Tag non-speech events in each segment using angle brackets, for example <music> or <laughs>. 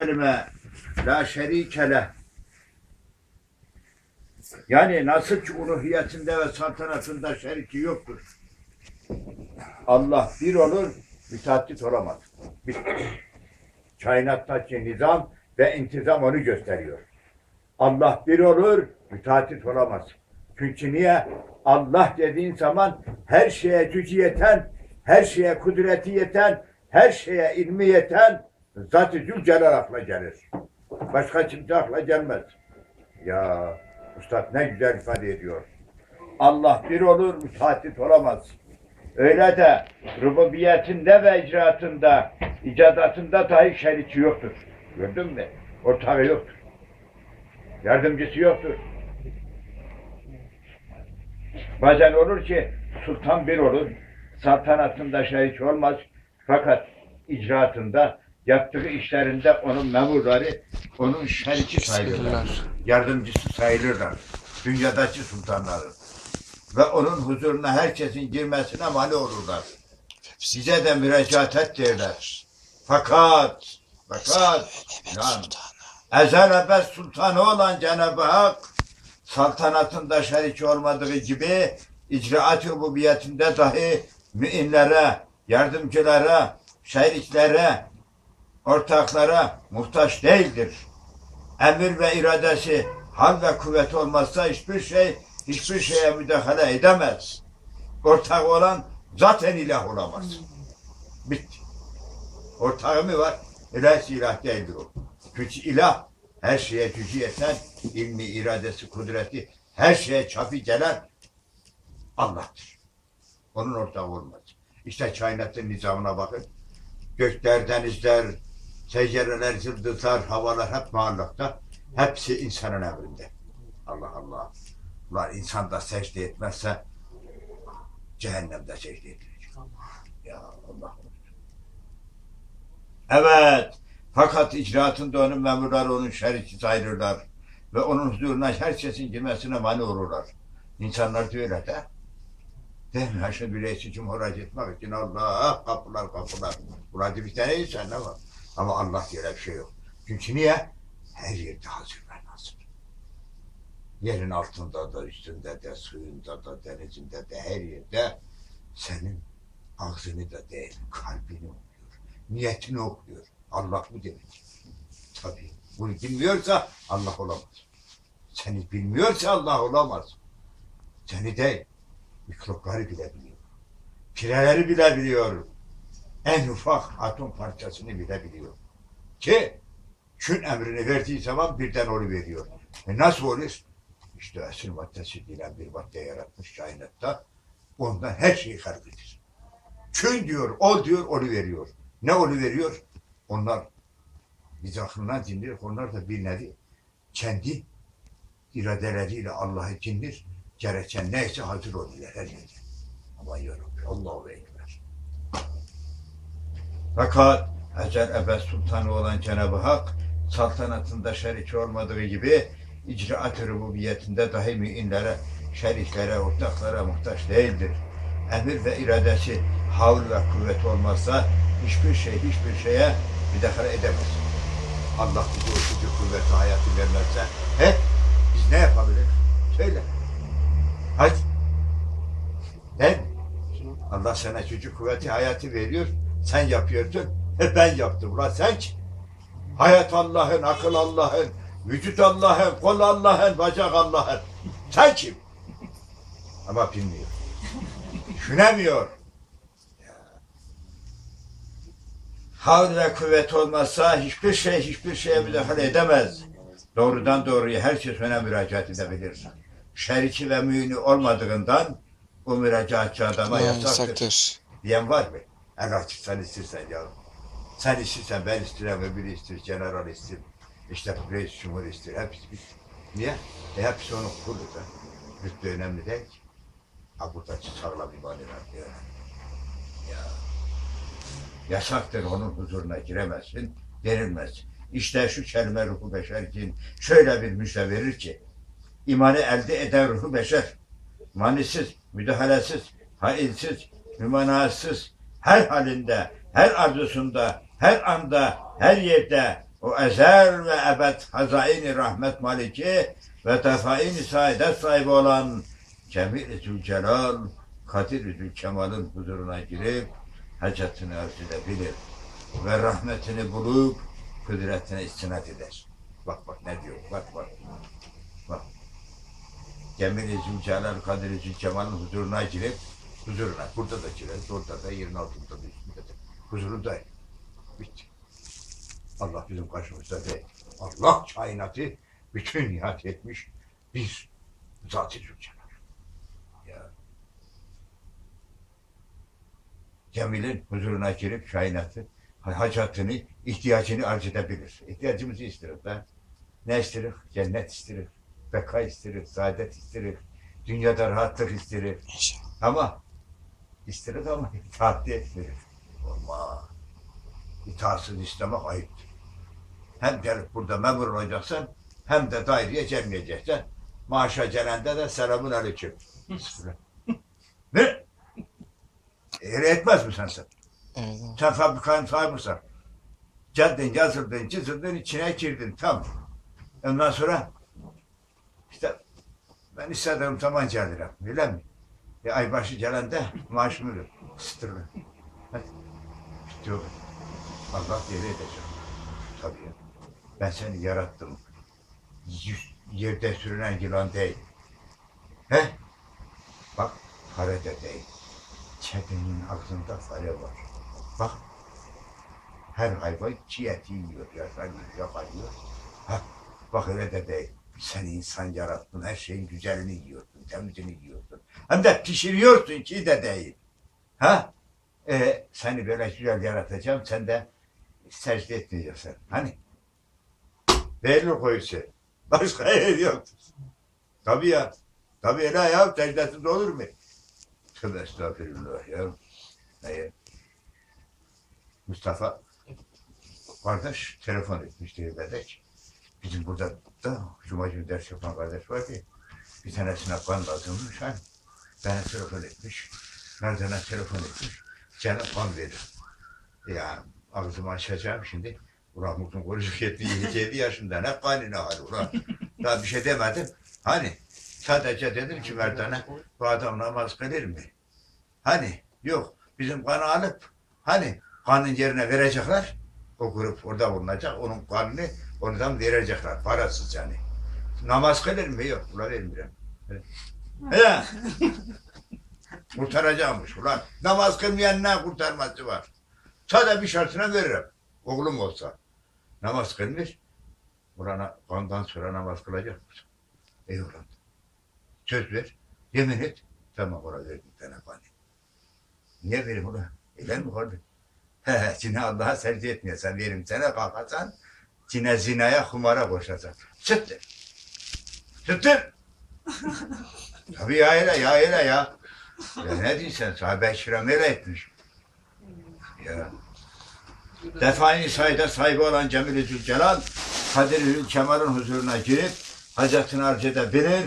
kelime la şerike leh. Yani nasıl ki uluhiyetinde ve saltanatında şeriki yoktur. Allah bir olur, müteaddit olamaz. Bitti. Kainattaki nizam ve intizam onu gösteriyor. Allah bir olur, müteaddit olamaz. Çünkü niye? Allah dediğin zaman her şeye gücü yeten, her şeye kudreti yeten, her şeye ilmi yeten Zat-ı Zülcelal akla gelir. Başka kimse akla gelmez. Ya Üstad ne güzel ifade ediyor. Allah bir olur, müteaddit olamaz. Öyle de rububiyetinde ve icraatında, icadatında dahi şeriki yoktur. Gördün mü? Ortağı yoktur. Yardımcısı yoktur. Bazen olur ki sultan bir olur, saltanatında şerik olmaz. Fakat icraatında, yaptığı işlerinde onun memurları onun şeriki sayılırlar. Yardımcısı sayılırlar. Dünyadaki sultanların. Ve onun huzuruna herkesin girmesine mani olurlar. Bize de müracaat et derler. Fakat, fakat, lan, ezel ebed sultanı olan Cenab-ı Hak, saltanatında şeriki olmadığı gibi, icraat rububiyetinde dahi müminlere, yardımcılara, şeriklere, ortaklara muhtaç değildir. Emir ve iradesi, hal ve kuvvet olmazsa hiçbir şey, hiçbir şeye müdahale edemez. Ortak olan zaten ilah olamaz. Bitti. Ortağı mı var? İlah ilah değildir o. Çünkü ilah her şeye gücü yeten, ilmi, iradesi, kudreti, her şeye çapı gelen Allah'tır. Onun ortağı olmaz. İşte kainatın nizamına bakın. Gökler, denizler, secdereler, yıldızlar, havalar hep muallakta. Hepsi insanın emrinde. Allah Allah. Ulan insan da secde etmezse cehennemde secde edilecek. Ya Allah. Evet. Fakat icraatında onun memurları onun şeriki sayılırlar. Ve onun huzuruna herkesin girmesine mani olurlar. İnsanlar da öyle de. Değil mi? Şimdi bir reisi cumhuriyet etmek için Allah kapılar kapılar. Burada bir tane insan ne var? Ama Allah diye bir şey yok. Çünkü niye? Her yerde hazır ve nazır. Yerin altında da, üstünde de, suyunda da, denizinde de, her yerde senin ağzını da değil, kalbini okuyor. Niyetini okuyor. Allah bu demek. Tabii. Bunu bilmiyorsa Allah olamaz. Seni bilmiyorsa Allah olamaz. Seni değil, mikropları bile biliyor. Pireleri bile biliyor. En ufak atom parçasını bile biliyor. Ki kün emrini verdiği zaman birden onu veriyor. E nasıl olur? İşte esil maddesi diyen bir madde yaratmış kainatta. Ondan her şeyi harbidir. Kün diyor, ol diyor, onu veriyor. Ne onu veriyor? Onlar biz aklından dindir, onlar da bir nevi kendi iradeleriyle Allah'ı dindir. Gereken neyse hazır oluyorlar her yerde. Ama yarabbim, Allahu Ekber. Fakat Ezel Ebed Sultanı olan Cenab-ı Hak saltanatında şerik olmadığı gibi icraat-ı rububiyetinde dahi müminlere, şeriklere, ortaklara muhtaç değildir. Emir ve iradesi havl ve kuvvet olmazsa hiçbir şey hiçbir şeye müdahale edemez. Allah bize o gücü kuvveti hayatı vermezse he biz ne yapabiliriz? Söyle. Hadi. Mi? Allah sana gücü kuvveti hayatı veriyor. Sen yapıyorsun. E ben yaptım. Ulan sen ki. Hayat Allah'ın, akıl Allah'ın, vücut Allah'ın, kol Allah'ın, bacak Allah'ın. Sen kim? Ama bilmiyor. Düşünemiyor. Havl ve kuvvet olmazsa hiçbir şey hiçbir şeye müdahale edemez. Doğrudan doğruya herkes ona müracaat edebilir. Şeriki ve mühini olmadığından bu müracaatçı adama yasaktır. Yasaktır. Diyen var mı? En açık sen istersen ya. Sen istersen ben isterim, öbürü ister, general ister. İşte reis cumhur ister. Hepsi bir. Niye? E hepsi onun kulu da. Rütbe önemli değil ki. Ha buradaki sağlam ibadeler diyor. Ya. Yasaktır onun huzuruna giremezsin, verilmez. İşte şu kelime ruhu beşerkin şöyle bir müjde verir ki, imanı elde eden ruhu beşer, manisiz, müdahalesiz, hainsiz, mümanasız, her halinde, her arzusunda, her anda, her yerde o ezel ve ebed hazaini rahmet maliki ve tefaini saadet sahibi olan Cemil-i Zülcelal, Kadir-i huzuruna girip hacetini arz edebilir. Ve rahmetini bulup kudretine istinad eder. Bak bak ne diyor, bak bak. Bak. Cemil-i Zülcelal, Kadir-i huzuruna girip, huzuruna, burada da gireriz, orada da, yerin altında da, üstünde de. Huzurundayım. Bitti. Allah bizim karşımızda değil. Allah kainatı bütün nihat etmiş. Biz zat-ı Zülcelal. Ya. Cemil'in huzuruna girip kainatı, hacatını, ihtiyacını arz edebilir. İhtiyacımızı isteriz be. Ne isteriz? Cennet isteriz. Beka isteriz, saadet isteriz. Dünyada rahatlık isteriz. İnşallah. Ama isteriz ama itaat de isteriz. Olmaz. İtaatsız istemek ayıptır. Hem gelip burada memur olacaksın, hem de daireye gelmeyeceksin. Maaşa gelende de selamun aleyküm. ne? Öyle etmez mi sen sen? Evet. Sen fabrikanın sahibisin. Geldin, yazıldın, çizildin, içine girdin. Tam. Ondan sonra işte ben istediğim zaman gelirim. Öyle mi? E, aybaşı gelende maaşımı ver. Sıtırlı. Hadi. Bitti o. Allah yeri edecek. Tabii ya. Ben seni yarattım. Yerde sürünen yılan değil. He? Bak fare de değil. Kedinin ağzında fare var. Bak. Her hayvan çiğ eti yiyor, yapar yiyor. Ha, bak öyle de değil. Sen insan yarattın, her şeyin güzelini yiyorsun, temizini yiyorsun. Hem de pişiriyorsun ki de değil. Ha? Ee, seni böyle güzel yaratacağım, sen de secde etmeyeceksin. Hani? Belli koyusu. Başka <laughs> yer yok. Tabii ya. Tabii öyle ya, secdesiz olur mu? Tövbe estağfirullah ya. Hayır. Mustafa kardeş telefon etmişti Bedek. Bizim burada da Cuma günü ders yapan kardeş var ki bir tanesine kan lazımmış hani. Bana telefon etmiş. Nereden telefon etmiş. Canım kan verir. Ya ağzımı açacağım şimdi. Ulan mutlu konuşup 77 yaşında ne kanı ne hali ulan. Daha bir şey demedim. Hani sadece dedim ki Merdan'a bu adam namaz kılır mı? Hani yok bizim kanı alıp hani kanın yerine verecekler. O grup orada bulunacak. Onun kanını oradan verecekler. Parasız yani. Namaz kılır mı? Yok. Ulan vermiyorum. He. Kurtaracakmış ulan. Namaz kılmayan ne kurtarması var? Sadece bir şartına veririm. Oğlum olsa. Namaz kılmış. Ulan kandan sonra namaz kılacak mısın? Ey ulan. Söz ver. Yemin et. Tamam oraya verdim kanı. Niye vereyim ulan? Öyle mi kardeş? He Cine Allah'a secde etmiyorsan verim sana kalkarsan Cine zinaya kumara koşacaksın. Çıktı. Çıktı. Tabii ya öyle ya öyle ya. Ya ne diyorsun sahabe şiram öyle etmiş. Ya. Defaini sayıda sahibi olan Cemil-i Zülcelal Kemal'in huzuruna girip hacetini arz edebilir.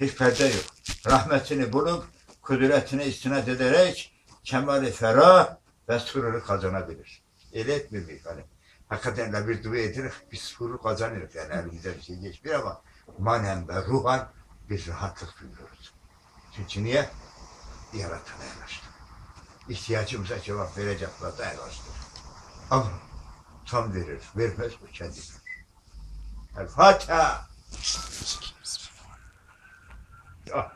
Hiç perde yok. Rahmetini bulup kudretine istinad ederek kemali ferah ve sururu kazanabilir. Öyle etmiyor muyuz hani? Hakikaten bir dua edilir, bir surur kazanırız yani elimize bir şey geçmiyor ama manen ve ruhan biz rahatlık duyuyoruz. Çünkü niye? Yaratana yanaştık. İhtiyacımıza cevap verecek zata yanaştık. Ama tam verir, vermez bu kendi. El Fatiha. Ah.